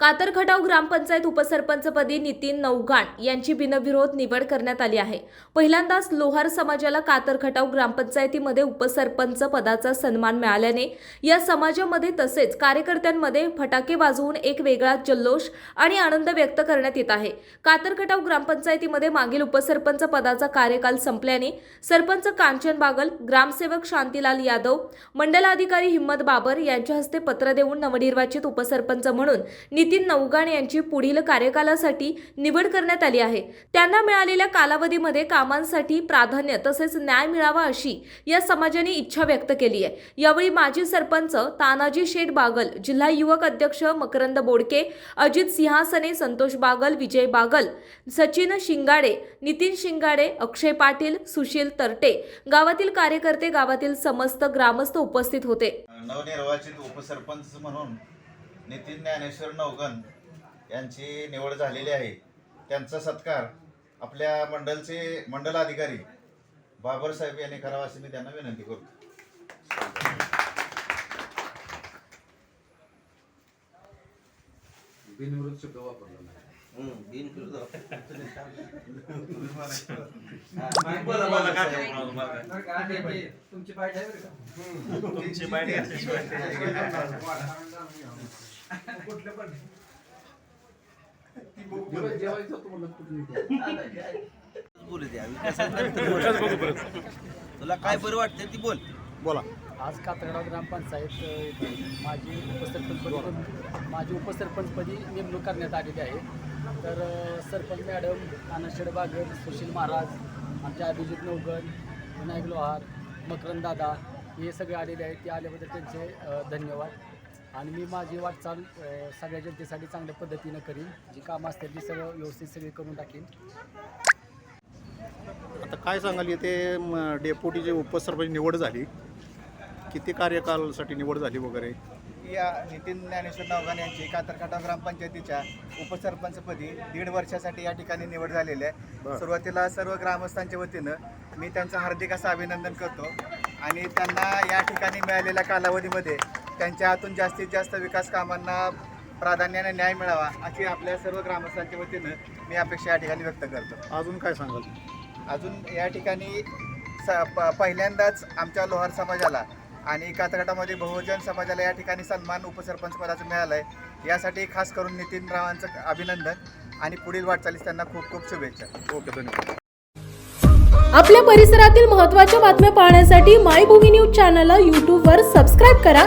कातरखटाव ग्रामपंचायत उपसरपंचपदी नितीन नवगाण यांची बिनविरोध निवड करण्यात आली आहे. पहिल्यांदाच लोहार समाजाला कातरखटाव ग्रामपंचायतीमध्ये उपसरपंच पदाचा सन्मान मिळाल्याने या समाजामध्ये तसेच कार्यकर्त्यांमध्ये फटाके वाजवून एक वेगळा जल्लोष आणि आनंद व्यक्त करण्यात येत आहे. कातरखटाव ग्रामपंचायतीमध्ये मागील उपसरपंच पदाचा कार्यकाल संपल्याने सरपंच कांचन बागल ग्रामसेवक शांतीलाल यादव मंडलाधिकारी हिम्मत बाबर यांच्या हस्ते पत्र देऊन नवनिर्वाचित उपसरपंच म्हणून नितीन नौगाण यांची पुढील कार्यकालासाठी निवड करण्यात आली आहे. त्यांना मिळालेल्या कालावधीमध्ये कामांसाठी प्राधान्य तसेच न्याय मिळावा अशी या समाजाने इच्छा व्यक्त केली आहे. यावेळी माजी सरपंच तानाजी शेठ बागल जिल्हा युवक अध्यक्ष मकरंद बोडके अजित सिंहासने संतोष बागल विजय बागल सचिन शिंगाडे नितीन शिंगाडे अक्षय पाटील सुशील तरटे गावातील कार्यकर्ते गावातील समस्त ग्रामस्थ उपस्थित होते. नवनिर्वाचित उपसरपंच म्हणून नितीन ज्ञानेश्वर नवगण यांची निवड झालेली आहे. त्यांचा सत्कार आपल्या मंडलचे मंडल अधिकारी बाबर साहेब यांनी करावा अशी मी त्यांना विनंती करतो. बिनविरोध शब्द वापरला नाही. तुमची पाय आहे बरं का कुठलं पण. जेव्हा जेवायचं होतं म्हणलं कुठे बोलू द्या विकासानंतर तुला काय बरं वाटतं ती बोल. बोला. आज कातरगाव ग्रामपंचायत माझी उपसरपंचपदी माझी उपसरपंचपदी नेमणूक करण्यात आलेली आहे. तर सरपंच मॅडम आनंद बागर सुशील महाराज आमचे अभिजित नवगण विनायक लोहार मकरंद दादा हे सगळे आलेले आहेत. ते आल्याबद्दल त्यांचे धन्यवाद. आणि मी माझी वाटचाल अ, सगळ्या जनतेसाठी चांगल्या पद्धतीनं करीन. जी कामं असतील ती सगळं व्यवस्थित सगळी करून टाकीन. आता काय सांगाल येथे म, डेप्युटीची उपसरपंच निवड झाली किती कार्यकालासाठी निवड झाली वगैरे? या नितीन ज्ञानेश्वर नावगान यांची कातरकाटा ग्रामपंचायतीच्या उपसरपंचपदी दीड वर्षासाठी या ठिकाणी निवड झालेली आहे. बरं. सुरुवातीला सर्व ग्रामस्थांच्या वतीनं मी त्यांचं हार्दिक असं अभिनंदन करतो. आणि त्यांना या ठिकाणी मिळालेल्या कालावधीमध्ये त्यांच्या हातून जास्तीत जास्त विकास कामांना प्राधान्याने न्याय मिळावा अशी आपल्या सर्व ग्रामस्थांच्या वतीनं मी अपेक्षा या ठिकाणी व्यक्त करतो. अजून काय सांगाल? अजून या ठिकाणी स प पहिल्यांदाच आमच्या लोहार समाजाला आणि कातरकाटामध्ये बहुजन समाजाला या ठिकाणी सन्मान उपसरपंच पदाचं मिळालं आहे यासाठी खास करून नितीन रावांचं अभिनंदन आणि पुढील वाटचालीस त्यांना खूप खूप शुभेच्छा. ओके धन्यवाद. आपल्या परिसरातील महत्त्वाच्या बातम्या पाहण्यासाठी मायभूमी न्यूज चॅनलला यूट्यूबवर सबस्क्राईब करा